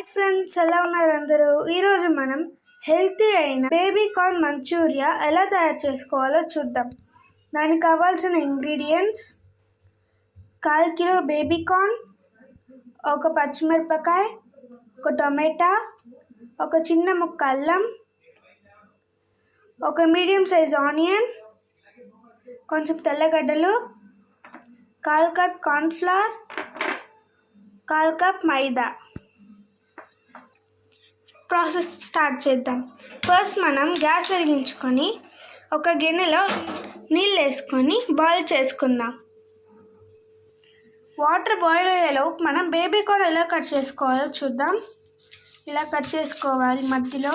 Hi friends ఎలా ఉన్నారు అందరూ? ఈరోజు మనం హెల్తీ అయిన బేబీ కార్న్ మంచూరియా ఎలా తయారు చేసుకోవాలో చూద్దాం. దానికి కావాల్సిన ఇంగ్రీడియంట్స్ కాల్ కిలో బేబీ కార్న్ ఒక పచ్చిమిరపకాయ ఒక టొమాటా ఒక చిన్న ముక్క అల్లం ఒక మీడియం సైజ్ ఆనియన్ కొంచెం తెల్లగడ్డలు కాల్ కప్ కార్న్ఫ్లవర్ కాల్ కప్ మైదా. ప్రాసెస్ స్టార్ట్ చేద్దాం. ఫస్ట్ మనం గ్యాస్ వెలిగించుకొని ఒక గిన్నెలో నీళ్ళు వేసుకొని బాయిల్ చేసుకుందాం. వాటర్ బాయిల్ అయ్యేలోపు మనం బేబీ కార్న్ ఎలా కట్ చేసుకోవాలో చూద్దాం. ఇలా కట్ చేసుకోవాలి మధ్యలో.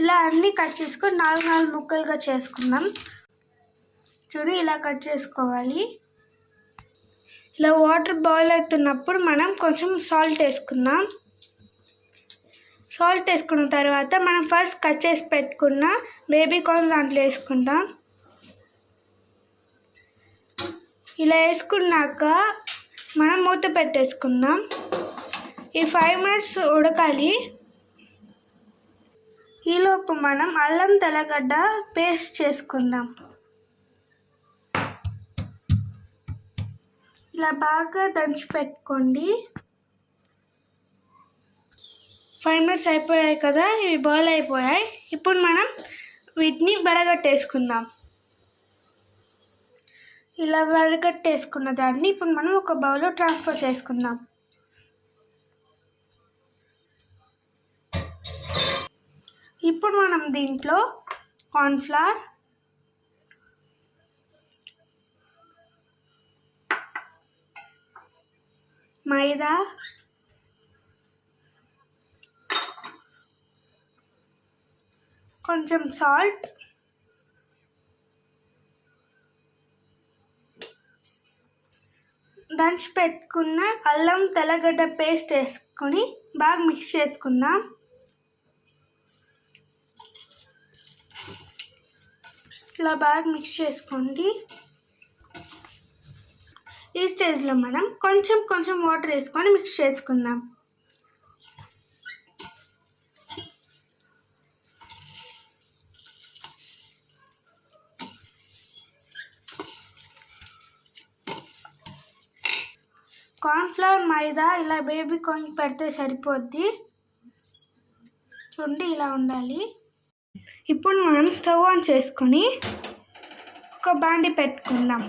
ఇలా అన్నీ కట్ చేసుకొని నాలుగు నాలుగు ముక్కలుగా చేసుకుందాం. చూడు ఇలా కట్ చేసుకోవాలి. ఇలా వాటర్ బాయిల్ అవుతున్నప్పుడు మనం కొంచెం సాల్ట్ వేసుకుందాం. సాల్ట్ వేసుకున్న తర్వాత మనం ఫస్ట్ కట్ చేసి పెట్టుకున్న బేబీ కార్న్ దాంట్లో వేసుకుందాం. ఇలా వేసుకున్నాక మనం మూత పెట్టేసుకుందాం. ఈ ఫైవ్ మినిట్స్ ఉడకాలి. ఈలోపు మనం అల్లం తెల్లగడ్డ పేస్ట్ చేసుకుందాం. ఇలా బాగా దంచి పెట్టుకోండి. ఫైవ్ మినిట్స్ అయిపోయాయి కదా ఇవి బాయిల్ అయిపోయాయి. ఇప్పుడు మనం వీటిని వడగట్టేసుకుందాం. ఇలా వడగట్టేసుకున్న దాన్ని ఇప్పుడు మనం ఒక బౌల్లో ట్రాన్స్ఫర్ చేసుకుందాం. ఇప్పుడు మనం దీంట్లో కార్న్ఫ్లవర్ మైదా. కొంచెం సాల్ట్. దంచి పెట్టుకున్న అల్లం తెల్లగడ్డ పేస్ట్ వేసుకొని బాగా మిక్స్ చేసుకుందాం. ఇలా బాగా మిక్స్ చేసుకోండి. ఈ స్టేజ్లో మనం కొంచెం కొంచెం వాటర్ వేసుకొని మిక్స్ చేసుకుందాం. కార్న్ఫ్లవర్ మైదా ఇలా బేబీ కార్న్ పెడితే సరిపోద్ది. చూడండి ఇలా ఉండాలి. ఇప్పుడు మనం స్టవ్ ఆన్ చేసుకొని ఒక బాండి పెట్టుకుందాం.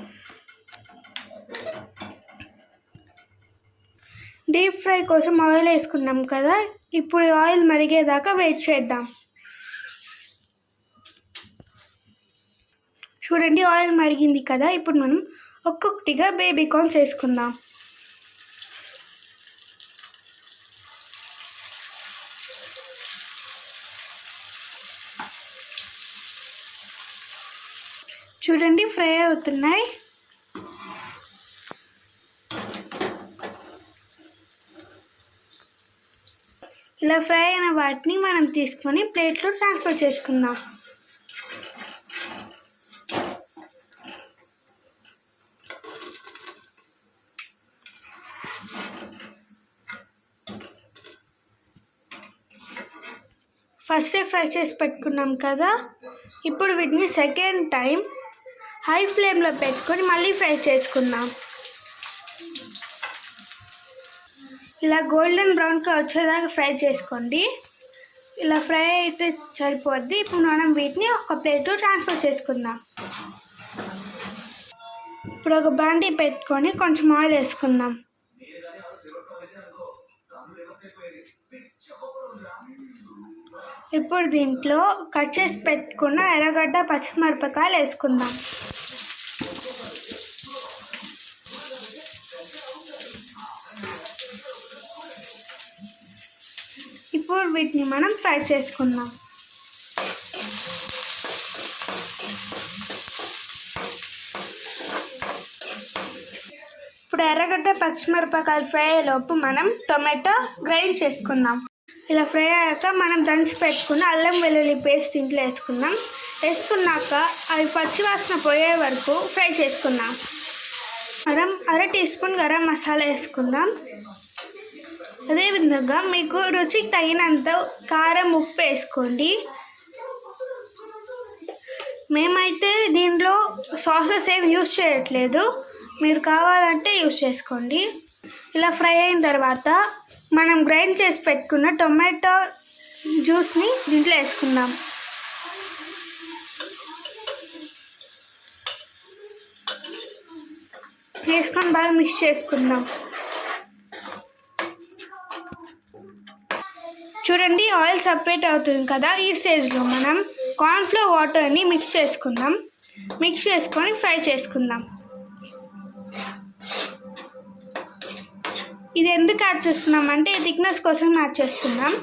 డీప్ ఫ్రై కోసం ఆయిల్ వేసుకున్నాం కదా ఇప్పుడు ఆయిల్ మరిగేదాకా వెయిట్ చేద్దాం. చూడండి ఆయిల్ మరిగింది కదా ఇప్పుడు మనం ఒక్కొక్కటిగా బేబీ కార్న్స్ వేసుకుందాం చూడండి ఫ్రై అవుతున్నాయి. ఇలా ఫ్రై అయిన వాటిని మనం తీసుకొని ప్లేట్లో ట్రాన్స్ఫర్ చేసుకుందాం. ఫస్టే ఫ్రై చేసి పెట్టుకున్నాం కదా. ఇప్పుడు వీటిని సెకండ్ టైం హై ఫ్లేమ్లో పెట్టుకొని మళ్ళీ ఫ్రై చేసుకుందాం. ఇలా గోల్డెన్ బ్రౌన్గా వచ్చేదాకా ఫ్రై చేసుకోండి. ఇలా ఫ్రై అయితే సరిపోద్ది. ఇప్పుడు మనం వీటిని ఒక ప్లేట్ ట్రాన్స్ఫర్ చేసుకుందాం. ఇప్పుడు ఒక బాండీ పెట్టుకొని కొంచెం ఆయిల్ వేసుకుందాం. ఇప్పుడు దీంట్లో కట్ చేసి పెట్టుకున్న ఎర్రగడ్డ పచ్చిమిరపకాయలు వేసుకుందాం. ఇప్పుడు వీటిని మనం ఫ్రై చేసుకుందాం. ఇప్పుడు ఎర్రగడ్డ పచ్చిమిరపకాయలు ఫ్రై అయ్యేలోపు మనం టొమాటో గ్రైండ్ చేసుకుందాం. ఇలా ఫ్రై అయ్యాక మనం దంచి పెట్టుకున్న అల్లం వెల్లుల్లి పేస్ట్ ఇంట్లో వేసుకుందాం. వేసుకున్నాక అవి పచ్చివాసన పోయే వరకు ఫ్రై చేసుకుందాం. మనం అర టీ స్పూన్ గరం మసాలా వేసుకుందాం. అదేవిధంగా మీకు రుచికి తగినంత కారం ఉప్పు వేసుకోండి. మేమైతే దీంట్లో సాసెస్ ఏం యూస్ చేయట్లేదు. మీరు కావాలంటే యూస్ చేసుకోండి. ఇలా ఫ్రై అయిన తర్వాత మనం గ్రైండ్ చేసి పెట్టుకున్న టొమాటో జ్యూస్ని దీంట్లో వేసుకుందాం. వేసుకొని బాగా మిక్స్ చేసుకుందాం. చూడండి ఆయిల్ సపరేట్ అవుతుంది కదా ఈ స్టేజ్లో మనం కార్న్ఫ్లోర్ వాటర్ని మిక్స్ చేసుకుందాం. మిక్స్ చేసుకొని ఫ్రై చేసుకుందాం. ఇది ఎందుకు యాడ్ చేస్తున్నాం అంటే థిక్నెస్ కోసం యాడ్ చేస్తున్నాం.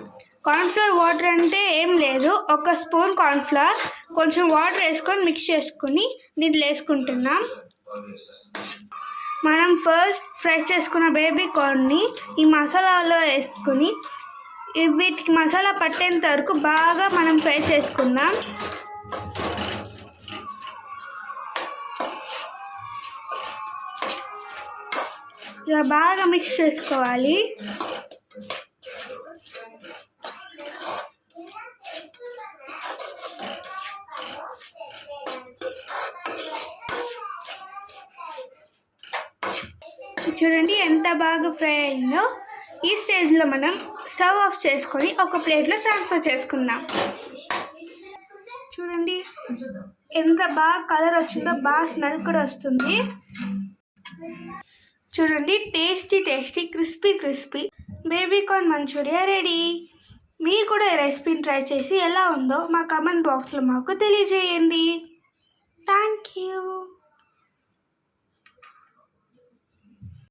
కార్న్ఫ్లోర్ వాటర్ అంటే ఏం లేదు. ఒక స్పూన్ కార్న్ఫ్లవర్ కొంచెం వాటర్ వేసుకొని మిక్స్ చేసుకుని దీంట్లో వేసుకుంటున్నాం. మనం ఫస్ట్ ఫ్రై చేసుకున్న బేబీ కార్న్ని ఈ మసాలాలో వేసుకుని వీటికి మసాలా పట్టేంత వరకు బాగా మనం ఫ్రై చేసుకుందాం. ఇలా బాగా మిక్స్ చేసుకోవాలి. చూడండి ఎంత బాగా ఫ్రై అయిందో. ఈ స్టేజ్లో మనం స్టవ్ ఆఫ్ చేసుకొని ఒక ప్లేట్లో ట్రాన్స్ఫర్ చేసుకుందాం. చూడండి ఎంత బాగా కలర్ వచ్చిందో బాగా స్మెల్ కూడా వస్తుంది. చూడండి tasty tasty crispy crispy. Baby corn manchurian ready. మీరు కూడా ఈ రెసిపీని ట్రై చేసి ఎలా ఉందో మా కమెంట్ బాక్స్లో మాకు తెలియజేయండి. Thank you.